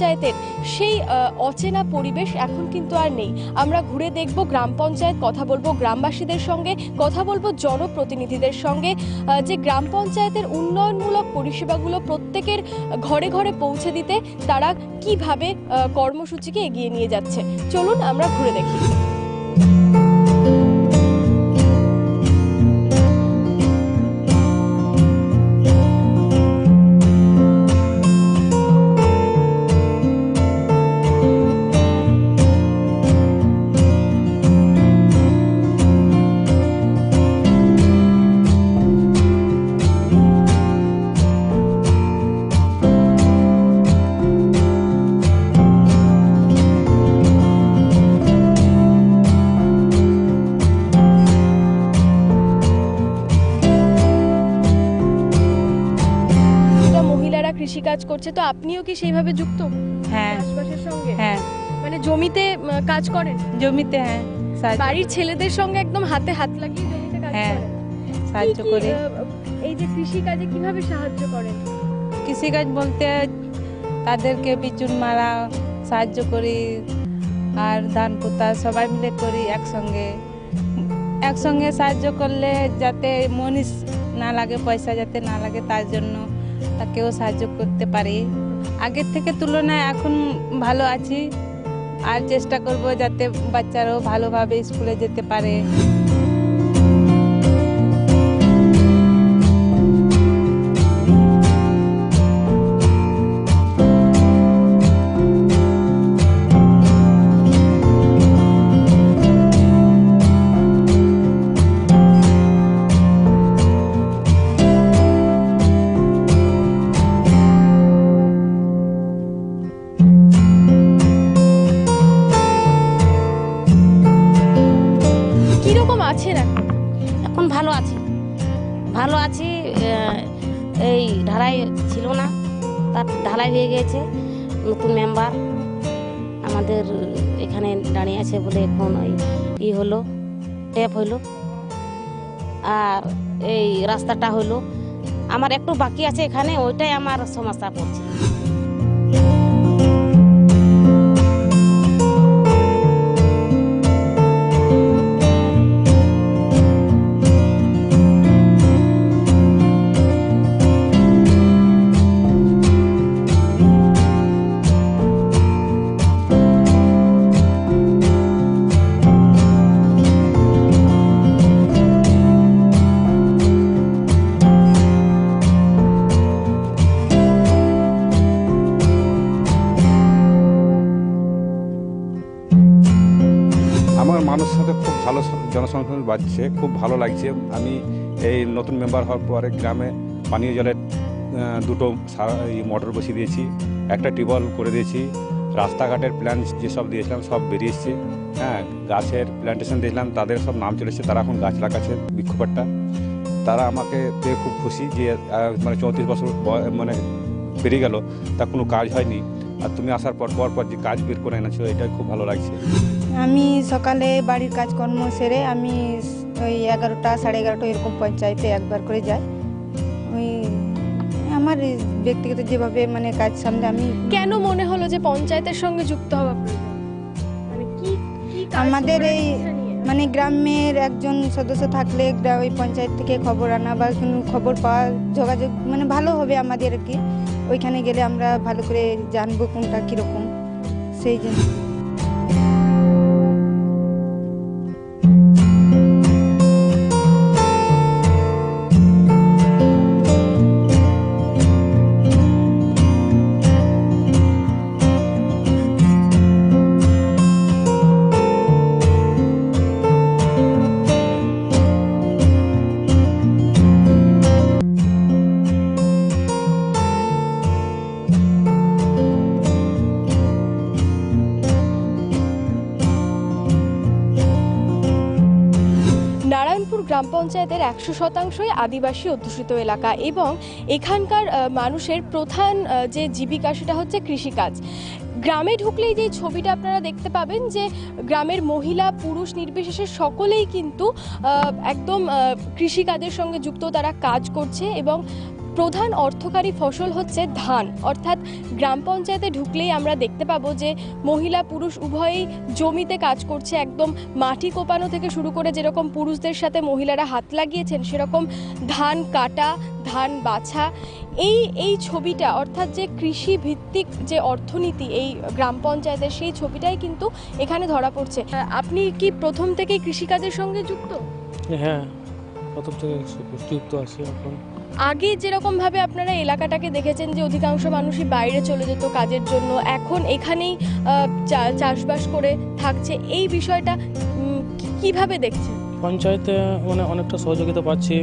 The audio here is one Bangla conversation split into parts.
পঞ্চায়েতের সেই অচেনা পরিবেশ এখন কিন্তু আর নেই। আমরা ঘুরে দেখব গ্রাম পঞ্চায়েত, কথা বলব গ্রামবাসীদের সঙ্গে, কথা বলব জনপ্রতিনিধিদের সঙ্গে যে গ্রাম পঞ্চায়েতের উন্নয়নমূলক পরিষেবাগুলো প্রত্যেকের ঘরে ঘরে পৌঁছে দিতে তারা কীভাবে কর্মসূচিকে এগিয়ে নিয়ে যাচ্ছে। চলুন আমরা ঘুরে দেখি। কৃষিকাজ করছে তো আপনিও কি সেইভাবে যুক্ত? হ্যাঁ। চাষবাসের সঙ্গে? হ্যাঁ। মানে জমিতে কাজ করেন? জমিতে হ্যাঁ। বাড়ির ছেলেদের সঙ্গে একদম হাতে হাত লাগিয়ে জমিতে কাজ হ্যাঁ, করেন? সাহায্য করে। এই যে কৃষি কাজে কীভাবে সাহায্য করেন? কৃষিকাজ বলতে তাদেরকে বিচুন মারা সাহায্য করি আর ধান পোতা সবাই মিলে করি একসঙ্গে। একসঙ্গে সাহায্য করলে যাতে মনীষ না লাগে পয়সা যাতে না লাগে তার জন্য তাকেও সাহায্য করতে পারি। আগের থেকে তুলনায় এখন ভালো আছি। আর চেষ্টা করব যাতে বাচ্চারাও ভালোভাবে স্কুলে যেতে পারে। আছেন এখন এখন ভালো আছি। ভালো আছি এই ঢালাই ছিল না, তার ঢালাই হয়ে গেছে, নতুন মেম্বার আমাদের এখানে দাঁড়িয়ে আছে বলে এখন ওই ই হলো ট্যাপ হইল আর এই রাস্তাটা হইল আমার একটু বাকি আছে এখানে, ওইটাই আমার সমস্যা পড়ছে। বাড়ছে খুব ভালো লাগছে। আমি এই নতুন মেম্বার হওয়ার পরে গ্রামে পানীয় জলের দুটো মোটর বসিয়ে দিয়েছি। একটা টিউবওয়েল করে দিয়েছি। রাস্তাঘাটের প্ল্যান যেসব দিয়েছিলাম সব বেরিয়ে এসছে। হ্যাঁ গাছের প্ল্যান্টেশন দিয়েছিলাম তাদের সব নাম চলে এসছে। তারা এখন গাছ লাগাচ্ছে বিক্ষোভটা তারা আমাকে পেয়ে খুব খুশি যে মানে চৌত্রিশ বছর মানে পেরিয়ে গেল। তা কোনো কাজ হয়নি। আর তুমি আসার পর পর পর যে কাজ বের করে এনেছো এটা খুব ভালো লাগছে। আমি সকালে বাড়ির কাজকর্ম সেরে আমি ওই এগারোটা সাড়ে এগারোটা এরকম পঞ্চায়েতে একবার করে যাই। ওই আমার ব্যক্তিগত যেভাবে মানে কাজ সামনে আমি কেন মনে হলো যে পঞ্চায়েতের সঙ্গে যুক্ত হওয়া প্রয়োজন? মানে আমাদের এই মানে গ্রামের একজন সদস্য থাকলে ওই পঞ্চায়েত থেকে খবর আনা বা কোনো খবর পাওয়া যোগাযোগ মানে ভালো হবে আমাদের আর কি। ওইখানে গেলে আমরা ভালো করে জানব কোনটা কীরকম সেই জন্য। গ্রাম পঞ্চায়েতের একশো শতাংশই আদিবাসী অধ্যুষিত এলাকা এবং এখানকার মানুষের প্রধান যে জীবিকা সেটা হচ্ছে কৃষিকাজ। গ্রামে ঢুকলেই যে ছবিটা আপনারা দেখতে পাবেন যে গ্রামের মহিলা, পুরুষ নির্বিশেষে সকলেই কিন্তু একদম কৃষিকাজের সঙ্গে যুক্ত, তারা কাজ করছে এবং প্রধান অর্থকারী ফসল হচ্ছে ধান। অর্থাৎ গ্রাম পঞ্চায়েতে ঢুকলেই আমরা দেখতে পাবো যে মহিলা পুরুষ উভয়েই জমিতে কাজ করছে, একদম মাটি কোপানো থেকে শুরু করে যেরকম পুরুষদের সাথে মহিলারা হাত লাগিয়েছেন, সেরকম ধান কাটা, ধান বাছা। এই এই ছবিটা, অর্থাৎ যে কৃষি ভিত্তিক যে অর্থনীতি এই গ্রাম পঞ্চায়েতের, সেই ছবিটাই কিন্তু এখানে ধরা পড়ছে। আপনি কি প্রথম থেকেই কৃষিকাজের সঙ্গে যুক্ত? হ্যাঁ প্রথম থেকে যুক্ত আছি এখন। আগে যেরকম ভাবে আপনারা এলাকাটাকে দেখেছেন যে অধিকাংশ মানুষই বাইরে চলে যেত কাজের জন্য এখন এখানেই চাষবাস করে থাকছে। এই বিষয়টা কীভাবে দেখছেন? পঞ্চায়েতে মানে অনেকটা সহযোগিতা পাচ্ছি।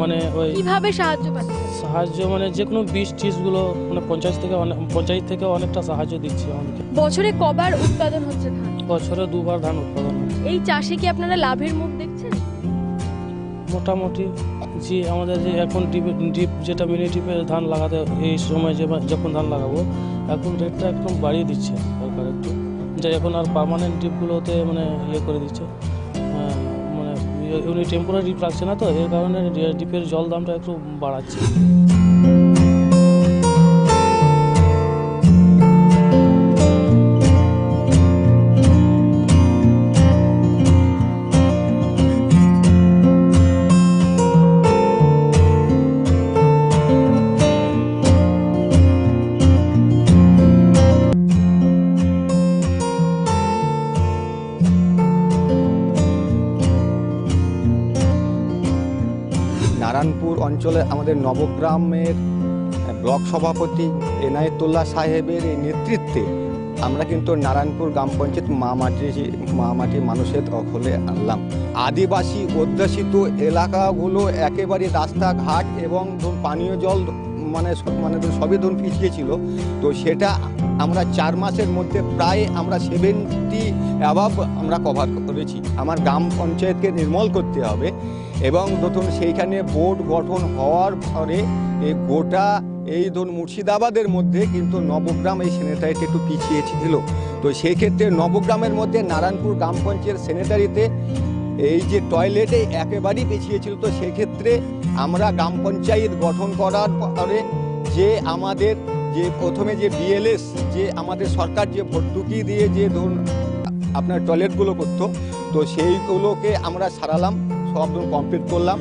মানে ওই কীভাবে সাহায্য পাচ্ছেন? সাহায্য মানে যে কোনো বীজ টিজগুলো মানে পঞ্চায়েত থেকে পঞ্চায়েত থেকে অনেকটা সাহায্য দিচ্ছে আমাদেরকে। বছরে কবার উৎপাদন হচ্ছে ধান? বছরে দুবার ধান উৎপাদন এই চাষে কি আপনারা লাভের মুখ দেখছেন? মোটামুটি যে আমাদের যে এখন ডিপ ডিপ যেটা মিনি ডিপে ধান লাগাতে এই সময় যে যখন ধান লাগাবো, এখন রেটটা একদম বাড়িয়ে দিচ্ছে সরকার একটু। যে এখন আর পার্মানেন্ট ডিপগুলোতে মানে ইয়ে করে দিচ্ছে। মানে উনি টেম্পোরারি ডিপ লাগছে না তো, এর কারণে ডিপের জল দামটা একটু বাড়াচ্ছে। নারায়ণপুর অঞ্চলে আমাদের নবগ্রামের ব্লক সভাপতি এনায়েতুল্লাহ সাহেবের এই নেতৃত্বে আমরা কিন্তু নারায়ণপুর গ্রাম পঞ্চায়েত মা মাটি মা মাটি মানুষের দখলে আনলাম। আদিবাসী অধ্যাসিত এলাকাগুলো একেবারে রাস্তাঘাট এবং পানীয় জল মানে মানে সবই ধরুন পিছিয়ে তো সেটা আমরা চার মাসের মধ্যে প্রায় আমরা সেভেন্টি অ্যাভাব আমরা কভার করেছি। আমার গ্রাম পঞ্চায়েতকে নির্মল করতে হবে এবং ধরুন সেইখানে বোর্ড গঠন হওয়ার পরে এই গোটা এই ধরুন মুর্শিদাবাদের মধ্যে কিন্তু নবগ্রাম এই সেনেটারিতে একটু পিছিয়ে ছিল। তো সেই ক্ষেত্রে নবগ্রামের মধ্যে নারায়ণপুর গ্রাম পঞ্চায়েত সেনেটারিতে এই যে টয়লেটে একেবারেই পিছিয়ে ছিল। তো সেক্ষেত্রে আমরা গ্রাম পঞ্চায়েত গঠন করার পরে যে আমাদের যে প্রথমে যে বিএলএস যে আমাদের সরকার যে ভর্তুকি দিয়ে যে ধরুন আপনার টয়লেটগুলো করতো, তো সেইগুলোকে আমরা সারালাম, সব কমপ্লিট করলাম।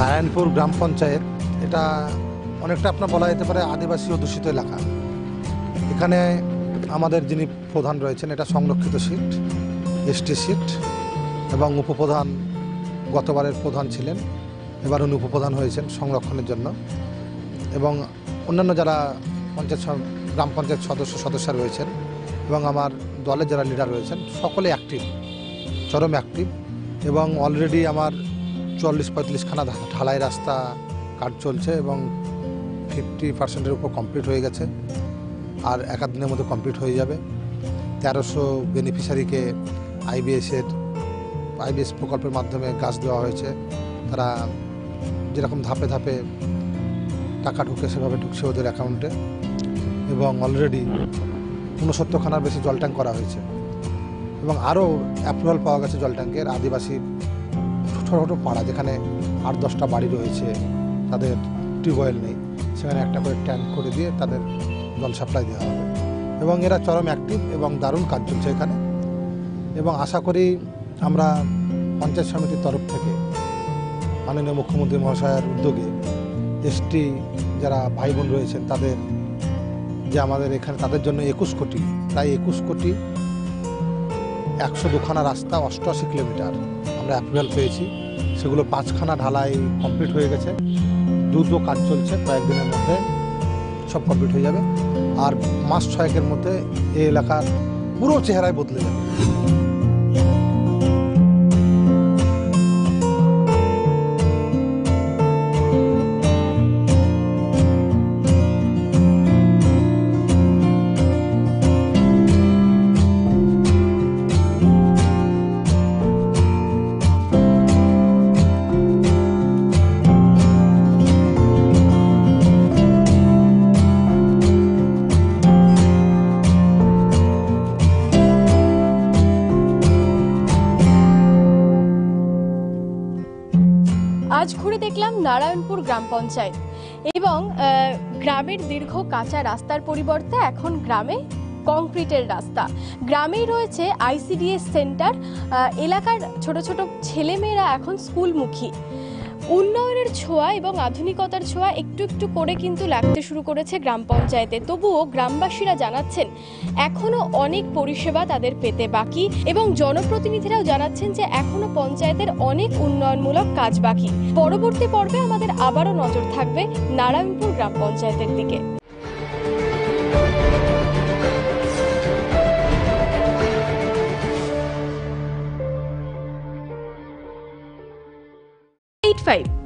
নারায়ণপুর গ্রাম পঞ্চায়েত, এটা অনেকটা আপনার বলা যেতে পারে আদিবাসী অধ্যুষিত এলাকা। এখানে আমাদের যিনি প্রধান রয়েছেন, এটা সংরক্ষিত সিট, এসটি সিট, এবং উপপ্রধান গতবারের প্রধান ছিলেন, এবার উনি উপপ্রধান হয়েছেন সংরক্ষণের জন্য। এবং অন্যান্য যারা পঞ্চায়েত গ্রাম পঞ্চায়েত সদস্য সদস্য রয়েছেন, এবং আমার দলের যারা লিডার রয়েছেন, সকলে অ্যাক্টিভ চরম অ্যাক্টিভ এবং অলরেডি আমার চল্লিশ পঁয়তাল্লিশখানা ঢালাই রাস্তা কাজ চলছে এবং ফিফটি পার্সেন্টের উপর কমপ্লিট হয়ে গেছে। আর এক আধ দিনের মধ্যে কমপ্লিট হয়ে যাবে। তেরোশো বেনিফিশিয়ারিকে আইবিএসের আইবিএস প্রকল্পের মাধ্যমে গাছ দেওয়া হয়েছে। তারা যেরকম ধাপে ধাপে টাকা ঢুকে সেভাবে ঢুকছে ওদের অ্যাকাউন্টে এবং অলরেডি ঊনসত্তরখানার বেশি জল ট্যাঙ্ক করা হয়েছে। এবং আরও অ্যাপ্রুভাল পাওয়া গেছে জল ট্যাঙ্কের আদিবাসী ছোটো পাড়া যেখানে আট দশটা বাড়ি রয়েছে, তাদের টিউবওয়েল নেই। সেখানে একটা করে ট্যাঙ্ক করে দিয়ে তাদের জল সাপ্লাই দেওয়া হবে। এবং এরা চরম অ্যাক্টিভ এবং দারুণ কাজ চলছে এখানে। এবং আশা করি আমরা পঞ্চায়েত সমিতির তরফ থেকে মাননীয় মুখ্যমন্ত্রী মহাশয়ের উদ্যোগে এসটি যারা ভাই বোন রয়েছেন, তাদের যে আমাদের এখানে তাদের জন্য একুশ কোটি, প্রায় একুশ কোটি একশো দুখানা রাস্তা অষ্টআশি কিলোমিটার আমরা অ্যাপ্রুভাল পেয়েছি। সেগুলো পাঁচখানা ঢালাই কমপ্লিট হয়ে গেছে। দ্রুত কাজ চলছে কয়েকদিনের মধ্যে সব কমপ্লিট হয়ে যাবে। আর মাস ছয়েকের মধ্যে এই এলাকার পুরো চেহারায় বদলে যাবে। নারায়ণপুর গ্রাম পঞ্চায়েত। এবং গ্রামের দীর্ঘ কাঁচা রাস্তার পরিবর্তে এখন গ্রামে কংক্রিটের রাস্তা। গ্রামেই রয়েছে আইসিডিএস সেন্টার। এলাকার ছোট ছোট ছেলেমেয়েরা এখন স্কুলমুখী। উন্নয়নের ছোঁয়া এবং আধুনিকতার ছোঁয়া একটু একটু করে কিন্তু লাগতে শুরু করেছে গ্রাম পঞ্চায়েতে। তবুও গ্রামবাসীরা জানাচ্ছেন, এখনও অনেক পরিষেবা তাদের পেতে বাকি এবং জনপ্রতিনিধিরাও জানাচ্ছেন যে এখনও পঞ্চায়েতের অনেক উন্নয়নমূলক কাজ বাকি। পরবর্তী পর্বে আমাদের আবারও নজর থাকবে নারায়ণপুর গ্রাম পঞ্চায়েতের দিকে। Faith